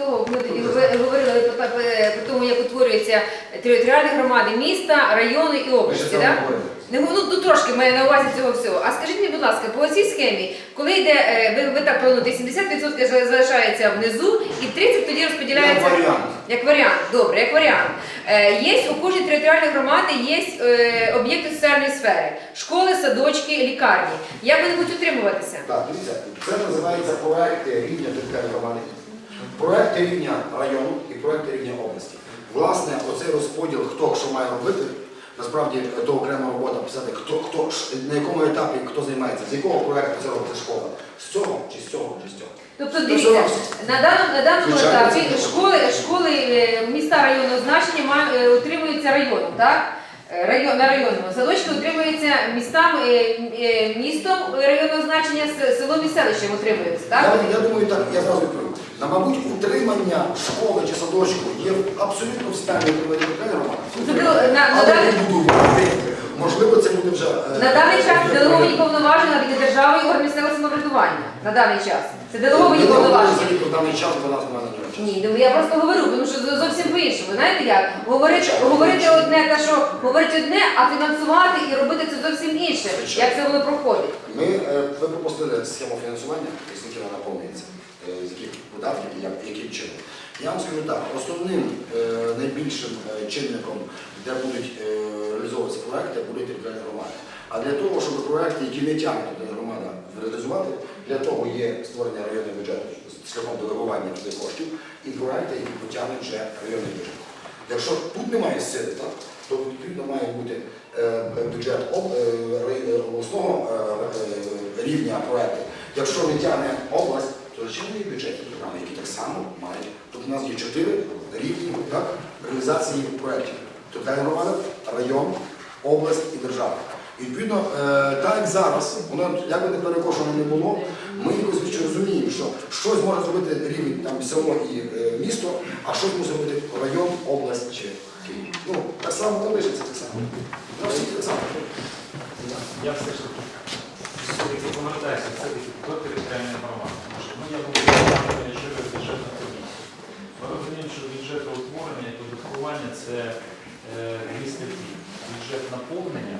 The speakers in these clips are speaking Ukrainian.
того, ми говорили про, тому, як утворюються територіальні громади міста, райони і області. говорили. Не, ну, ну трошки маю на увазі цього всього. А скажіть мені, будь ласка, по цій схемі, коли йде, е, ви, ви так плануєте, 70% залишається внизу і 30% тоді розподіляється Як варіант. як варіант. Добре, як варіант. Е, є у кожній територіальній громади є е, об'єкти соціальної сфери, школи, садочки, лікарні. Як вони будуть утримуватися? Так, дивіться, це називається проекти рівня територіальної громади, проекти рівня району і проекти рівня області. Власне, оцей розподіл, хто що має робити, насправді то окрема робота писати, хто, хто на якому етапі хто займається, з якого проекту це робиться школа, з цього чи з цього, чи з цього. Тобто дивіться, на даному, на даному етапі школи, школи е, міста районного значення ма- е, районом, так? Район, на районному. Садочки утримуються містам, е, е, містом районного значення, с- селом і селищем утримуються, так? Я, я думаю, так, я зразу відповім. На, мабуть, утримання школи чи садочку є абсолютно в стані територіальної громади. Тобто, на- на Але даний- побудувати, можливо, це буде вже... е, На даний час делеговані повноваження від держави і органів місцевого самоврядування. На даний час. Це делеговані не повноваження. взагалі про даний час, бо нас на часу. Ні, ну я просто говорю, тому що зовсім по-іншому. Знаєте як? Говорити, говорити одне, те, що говорити одне, а фінансувати і робити це зовсім інше. Як це воно проходить? Ми, пропустили схему фінансування, скільки вона наповнюється, е, з яких видатків і як, яким чином. Я вам скажу так, основним е, найбільшим е, чинником, де будуть реалізовуватися проекти, будуть територіальні громади. А для того, щоб проекти, які не тягне територіальна громада, реалізувати, для того є створення районного бюджету шляхом делегування туди коштів і проекти, які потягнуть вже районний бюджет. Якщо тут немає сили, так, то відповідно має бути бюджет обласного рівня проекту. Якщо не тягне область, то звичайно є бюджетні програми, які так само мають. Тут у нас є чотири рівні так, реалізації проєктів. Тобто громада, район, область і держава. І відповідно, е, так як зараз, воно як би не перекошено не було, ми якось розуміємо, що щось може зробити рівень там село і е, місто, а щось може зробити район, область чи Київ. Ну, так само там лишиться так само. Ну. Я все ж повертаюся все-таки до територіальної громади. Тому що ми я думаю, через бюджетну комісію. Ми розуміємо, що бюджетоутворення і податкування це е, дві. Бюджет наповнення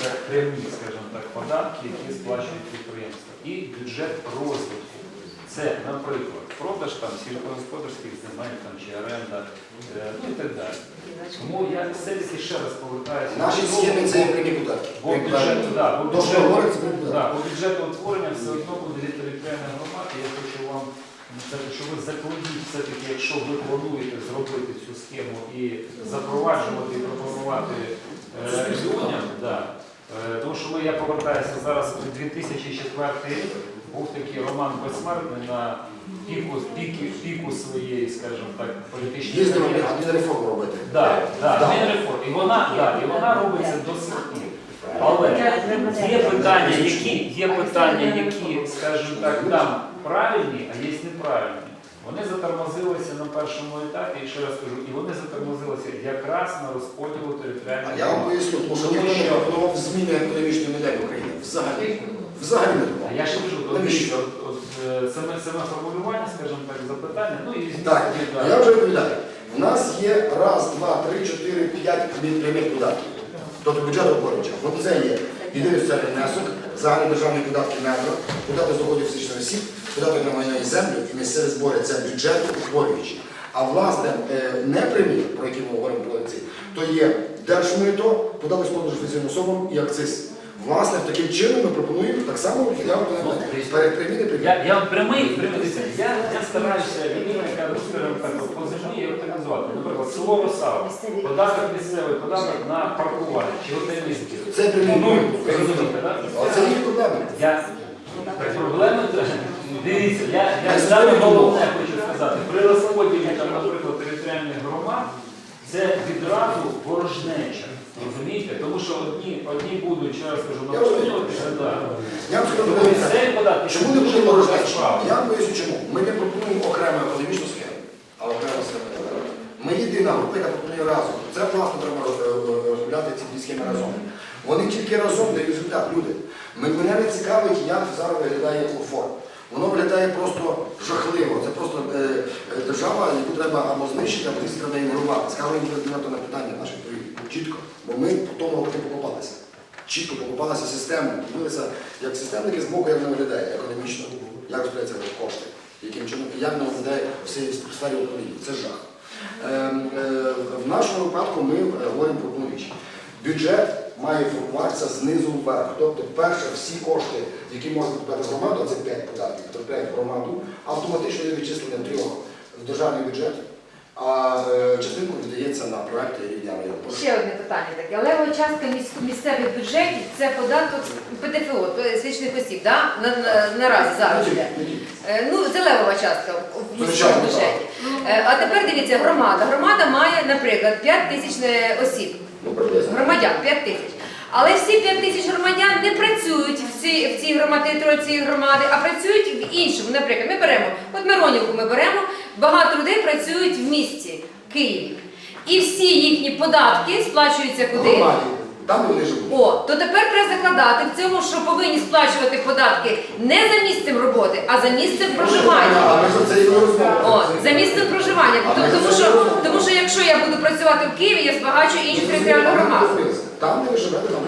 це прямі, скажімо так, податки, які сплачують підприємства. І бюджет розвитку. Це, наприклад, продаж там сільськогосподарських земель там, чи оренда, е, ну і так далі. Тому я все-таки ще раз повертаюся. Наші до схеми це того, прямі податки. Бо бюджет, да, бо То, що бюджет, говориться, це прямі да, бо бюджету утворення все одно буде від територіальної громади. Я хочу вам сказати, що ви закладіть все-таки, якщо ви плануєте зробити цю схему і запроваджувати і пропонувати е, людям, да. Е, тому що ми, я повертаюся зараз у 2004 рік, був такий роман Безсмертний на піку, піку, піку своєї, скажімо так, політичної Їздимо кар'єри. реформу робити. Да, да, Да. Мінреформ. І вона, да, і вона робиться до сих пір. Але є питання, які, є питання, які, скажімо так, там правильні, а є неправильні. Вони затормозилися на першому етапі, і ще раз кажу, і вони затормозилися якраз на розподілу А я вам громади. поясню, тому що Тому ніхто не що- пропонував зміни економічної моделі України. Взагалі. Взагалі не А я ще кажу, от, Навіщо? от, от, е, саме, саме формулювання, скажімо так, запитання, ну і візьміть Так, я вже відповідаю. У нас є раз, два, три, чотири, п'ять прямих податків. Тобто бюджет утворююча. От це є єдиний соціальний внесок, загальні державні податки на євро, податок з доходів фізичних осіб, податок на майно і землю і місцеві збори це бюджет утворюючий. А власне е, непрямі, про які ми говоримо про ці, то є держмито, податок з продажу фізичним особам і акциз. Власне, таким чином ми пропонуємо так само перед прямі. Я, я прямий, прямий, я, я стараюся людина, яка ну, скажімо так, от по організувати. Наприклад, село Росава, податок місцевий, податок на паркування чи готельні. Це прямі. Ну, розумієте, так? Це їх проблема. Я так, проблеми дивіться, я, я саме головне хочу сказати, при розподілі там, наприклад, територіальних громад це відразу ворожнеча. Розумієте? Тому що одні, одні будуть, кажу, Я розумію. наповнюватися, да. Я вам скажу, Тому місцеві податки Чому не дуже буде велика. Я вам поясню чому. Ми не пропонуємо окрему економічну схему, а окрему схему. Ми єдина група, яка пропонує разом. Це власне треба роз- е, е, розробляти ці дві схеми разом. Вони тільки разом дають результат, люди. Ми мене не цікавить, як зараз виглядає форм. Воно виглядає просто жахливо. Це просто е, держава, яку треба або знищити, або десь треба ігнорувати. Скажемо відповідно на питання відповідь чітко, бо ми по тому року покопалися. Чітко покопалися системно, дивилися, як системники з боку, як вона виглядає економічно, як розподіляються кошти, яким чином, як вона виглядає в сфері управління. Це жах. Ем, е, В нашому випадку ми е, говоримо про одну річ. Бюджет має формуватися знизу вверх. Тобто, перше, всі кошти, які можна подати громаду, це 5 податків, потрапляють в громаду, автоматично є відчислення трьох в державний бюджет, а е, частинку віддається на проекти рівня району. Ще одне питання таке. Лева частка міс- місцевих бюджетів це податок ПДФО, то є фізичних осіб, да? на, на, наразі зараз. йде. Е, Ну, це левова частка в міському Звичайно, бюджеті. Е, А тепер дивіться, громада. Громада має, наприклад, 5 тисяч е, осіб. Ну, приблизно. Громадян 5 тисяч. Але всі 5 тисяч громадян не працюють в цій, в цій громаді, цієї громади, а працюють в іншому. Наприклад, ми беремо, от Миронівку ми беремо, багато людей працюють в місті Києві. І всі їхні податки сплачуються куди? Громаді. Там вони живуть. О, то тепер треба закладати в цьому, що повинні сплачувати податки не за місцем роботи, а за місцем проживання. А ми за це і. О, за місцем проживання. А ми Тому це що, тому що якщо я буду працювати в Києві, я збагачу іншу територіальну громаду. Там, де ви живете, там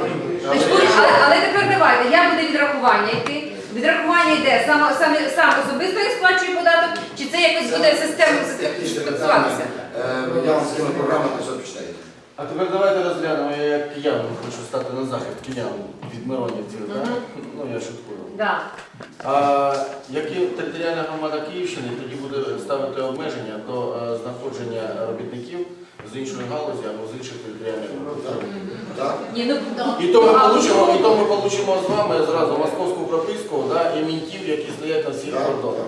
Значить, буде- Але, але тепер давайте, як буде відрахування йти? Відрахування йде сам, сам, сам особисто я сплачую податок, чи це якось буде системно Технічне стосуватися? Е, Я вам скину програму, то все почитаєте. А тепер давайте розглянемо, я як киян хочу стати на захист киян від Миронівців, да? ну я шуткую. Да. А які територіальна громада Київщини тоді буде ставити обмеження до е, знаходження робітників з іншої галузі або з інших територіальних громад? Так? Ні, ну, І то ми а, получимо, і то ми получимо з вами зразу московську прописку да, і мінтів, які стоять на всіх кордонах.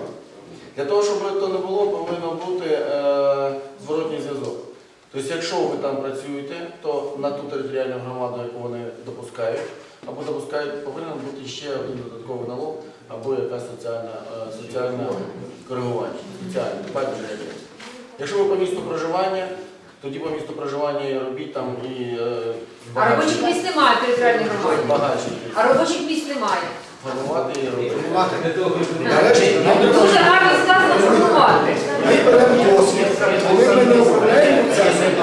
Для того, щоб то не було, повинен бути е, зворотній зв'язок. Тобто, якщо ви там працюєте, то на ту територіальну громаду, яку вони допускають, або допускають, повинен бути ще один додатковий налог, або якась соціальна, е, соціальне коригування. Соціальне. Якщо ви по місту проживання, тоді по місту проживання робіть там і е, а робочих місць немає в територіальній громаді. А робочих місць немає. Формувати і робити. Формувати. Нарешті, нам треба Дуже гарно сказано формувати. Ми беремо досвід, коли ми не управляємо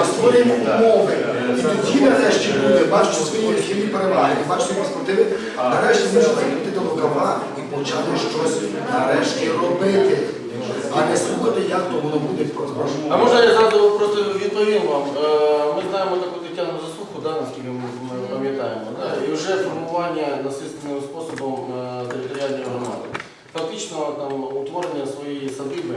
а створюємо умови. І тоді нарешті люди, бачать свої хімі переваги, бачать свої перспективи, нарешті можуть закрутити до рукава і почати щось нарешті робити, а не слухати, як то воно буде. А може я зразу просто відповім вам. Е, Ми знаємо таку Тетяну Засуху, да, наскільки ми пам'ятаємо, да, і вже формування насильственним способом е, територіальної громади. Фактично там утворення своєї садиби,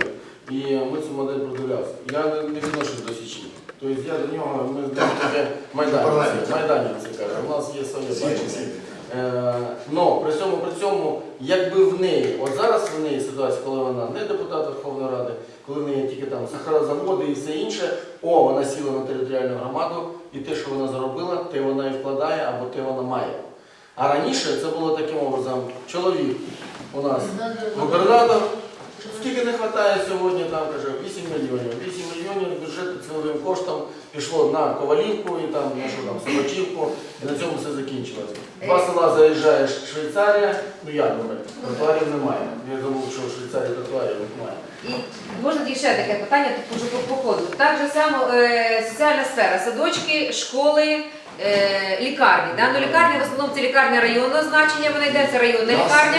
і ми цю модель продивлявся. Я не, відношусь до Січі. Тобто я до нього, ми знаємо таке майданівці, майданівці каже, у нас є своє бачення. Е, Но при цьому, при цьому, якби в неї, от зараз в неї ситуація, коли вона не депутат Верховної Ради, коли в неї тільки там сахарозаводи і все інше, о, вона сіла на територіальну громаду, і те, що вона заробила, те вона і вкладає або те вона має. А раніше це було таким образом, чоловік у нас губернатор, скільки не вистачає сьогодні, там каже 8 мільйонів. 8 мільйонів бюджету ціловим коштом пішло на Ковалівку і там на що там, Собачівку, і на цьому все закінчилось. Два села заїжджаєш Швейцарія, ну як думаю, тротуарів немає. Я думав, що в Швейцарії тротуарів немає. І можна ще таке питання тут уже по ходу. Так же само е, соціальна сфера, садочки, школи, е, лікарні. Да? Ну, лікарні в основному це лікарня районного значення, вона йде, це районна лікарня.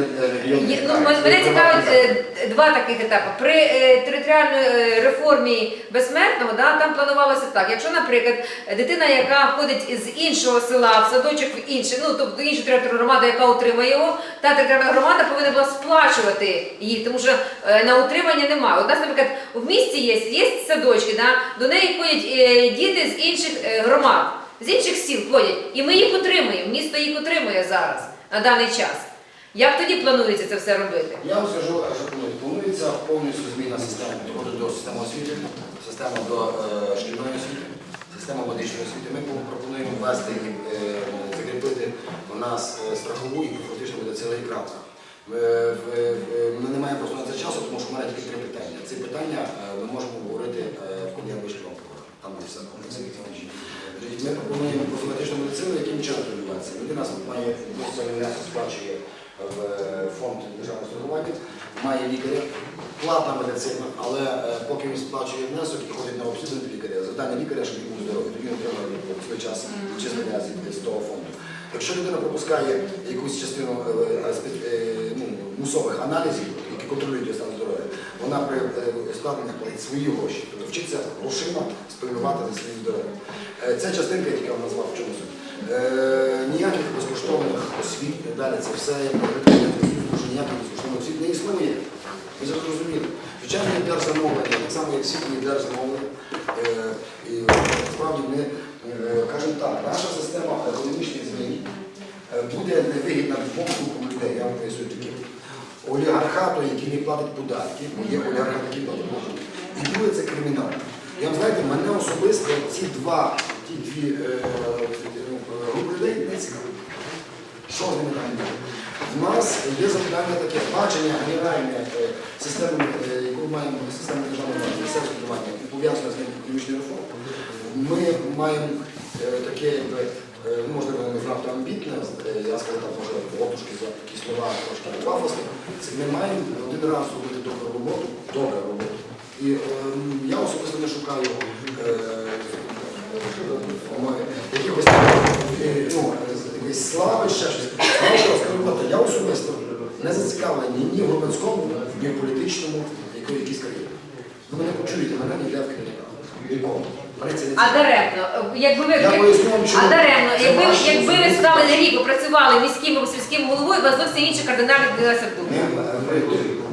Е, Ну, мене цікавить е, два таких етапи. При е, територіальній е, реформі безсмертного да, там планувалося так. Якщо, наприклад, дитина, яка входить з іншого села в садочок в інше, ну тобто іншу територіальну громаду, яка утримує його, та територіальна громада повинна була сплачувати її, тому що е, на утримання немає. У нас, наприклад, в місті є, є садочки, да, до неї ходять е, діти з інших е, громад, з інших сіл ходять, і ми їх утримуємо. Місто їх утримує зараз на даний час. Як тоді планується це все робити? Я вам скажу, що планується. Повністю зміна системи підходу до системи освіти, система до е, шкільної освіти, система медичної освіти. Ми пропонуємо ввести і е, закріпити у нас е, страхову і фактично буде цілий крапка. Ми, е, е, не маємо просто на це часу, тому що в мене тільки три питання. Ці питання е, ми можемо говорити, коли я вийшли. Там все. Ми пропонуємо профілактичну медицину, яким чином відбувається. Людина має сплачує фонд державного страхування, має лікаря, платна медицина, але е, поки він сплачує внесок і ходить на обслідування лікаря, завдання лікаря, щоб він був здоровий, тоді він отримає в свій час числення з, того фонду. Якщо людина пропускає якусь частину е, е, ну, мусових аналізів, які контролюють стан здоров'я, вона при складеннях платить свої гроші, тобто вчиться грошима співати за своїм здоров'ям. Ця частинка, яку я назвав в чому суть. Е, ніяких безкоштовних освіт і далі, це все що ніяких безкоштовних освіт не існує. Ви зрозуміли. Звичайно, є держзамовлення, так само як всі є держзамовлення. Е, І насправді ми е, кажемо так, наша система економічних змін буде невигідна двом групам людей, я вам поясню такі. Олігархату, який не платить податки, бо є олігархат, який платить податки. І друге це кримінал. Я вам знаєте, мене особисто ці два, ті дві е, е, групи людей не цікавить. Що буде? В нас є запитання таке бачення генеральне е, системи, е, яку маємо систему державного місцевого спілкування, пов'язане з економічною реформою. Ми маємо е, таке, якби, ну, можливо, не знато амбітне, я скажу так, може, отушки за такі слова трошки пафосні. Ми маємо один раз робити добру роботу, добру роботу. І е, я особисто не шукаю е, якихось якоїсь слави, ще щось. Я скажу, я особисто не зацікавлений ні в громадському, ні в політичному, якої якійсь кар'єрі. Ви мене почуєте, мене ніде в. Нікому. Не А даремно, якби ви Я поясню вам, чому. а даремно, якби, якби ви стали на рік, попрацювали міським або сільським головою, у вас зовсім інші кардинальні змінилися Не, думки. е,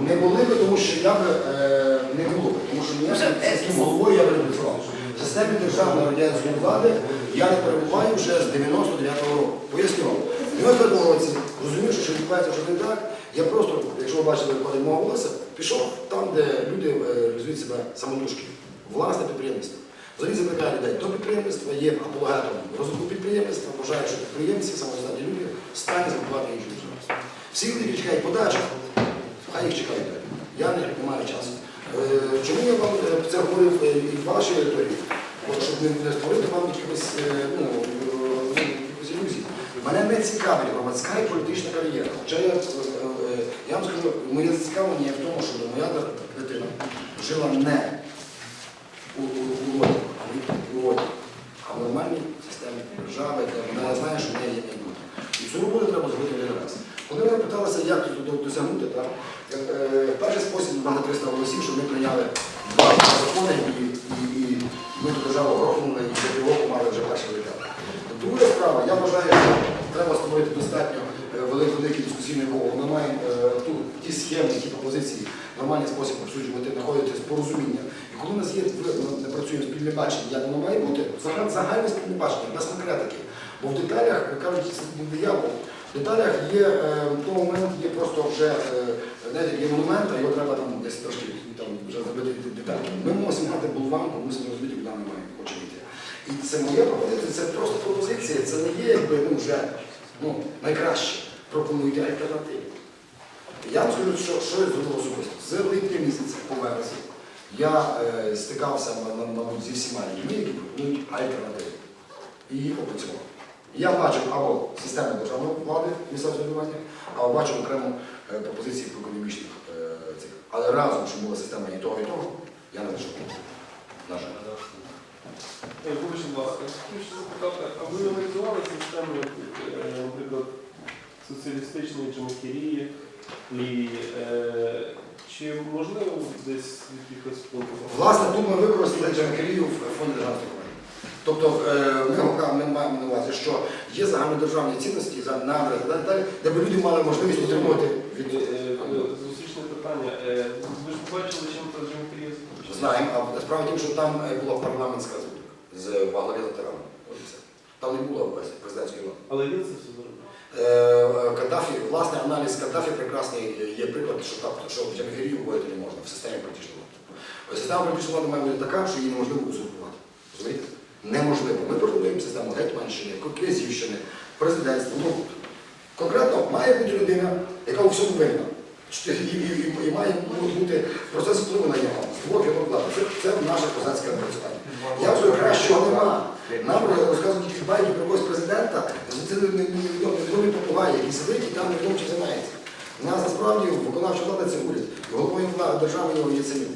не були би, тому що я би е, не було би, тому що я е, сільським головою я би не працював. В системі державної радянської влади я не перебуваю вже з 99-го року. Поясню вам. В 99-му році, розумів, що відбувається вже не так. Я просто, якщо ви бачили, виходить мого голоса, пішов там, де люди е, реалізують себе самотужки. Власне підприємництво. Взагалі закликає людей до підприємництва, є апологетом розвитку підприємництва, вважає, що підприємці, самодостатні люди, стані збудувати іншу державність. Всі люди, чекають подачі, хай їх чекають. Я не, маю часу. Е, чому я вам е, це говорив і в вашій аудиторії? От, щоб не, створити вам якихось е, ну, е, ілюзій. Мене не цікавить громадська і політична кар'єра. Хоча я, е, я вам скажу, моє зацікавлення в тому, щоб моя дитина жила не у, Лоді, у Лоді, а в нормальній системі держави, де вона знає, що в неї є майбутнє. І цю роботу треба зробити один раз. Коли мене питалися, як тут досягнути, так, перший спосіб мали 300 голосів, щоб ми прийняли два закони і, і, і ми ту державу грохнули і за півроку мали вже перший результат. Друга справа, я вважаю, що треба створити достатньо е, великий, дискусійний коло. Ми маємо е, ту, ті схеми, ті пропозиції, нормальний спосіб обсуджувати, знаходити порозуміння. І коли у нас є, ми працюємо спільне бачення, як воно має бути, загальне, спільне бачення, без конкретики. Бо в деталях, кажуть, диявол, в деталях є, е, в тому момент є просто вже, е, знаєте, є монумент, а його треба там десь трошки там, вже зробити деталі. Ми мусимо мати болванку, мусимо розуміти, куди ми хочемо йти. І це моя пропозиція, це просто пропозиція, це не є якби ну, вже ну, найкраще. Пропонуйте альтернативу. Я вам скажу, що, що я зробив особисто. З липня місяця по вересні я е, стикався м- м- мабуть, зі всіма людьми, які пропонують альтернативу. І опрацював. Я бачив або систему державної влади місцевого самоврядування, або бачив окремо е, пропозиції по економічних е, цих. Але разом, щоб була система і того, і того, я не знайшов. На жаль. Е, Вибачте, будь ласка, хотів ще запитати, а ви аналізували систему, наприклад, соціалістичної Джамахірії, і чи можливо десь якихось пунктах? Власне, тут ми використали Джанкелію в фонді державного. Тобто ми, ми маємо що є загальнодержавні цінності, надра і так далі, де б люди мали можливість отримувати від Е, е, Зустрічне питання. Е, Ви ж побачили, чим Джамахірія знаємо, а справа в тім, що там е, була парламентська республіка з ветераном. Там не було президентської влади. Але він це все зробив. Е, е, Каддафі, власне, аналіз Каддафі прекрасний е, є приклад, що так, що в Джамахірію вводити не можна в системі політичної влади. Е, Система політичної влади має бути така, що її неможливо узурпувати. Розумієте? Неможливо. Ми пропонуємо систему Гетьманщини, Князівщини, президентства. Ну, конкретно має бути людина, яка у всьому винна. І, і, і, і має бути процес впливу на нього. Створки влади. Це, це наше козацьке працювання. Я вже кращого нема. Нам розказують тільки байки про якогось президента, це не- не- невідомий невідомий сидить і там невідомо чим займається. У нас насправді виконавча влада це уряд. І головою держави його є це він.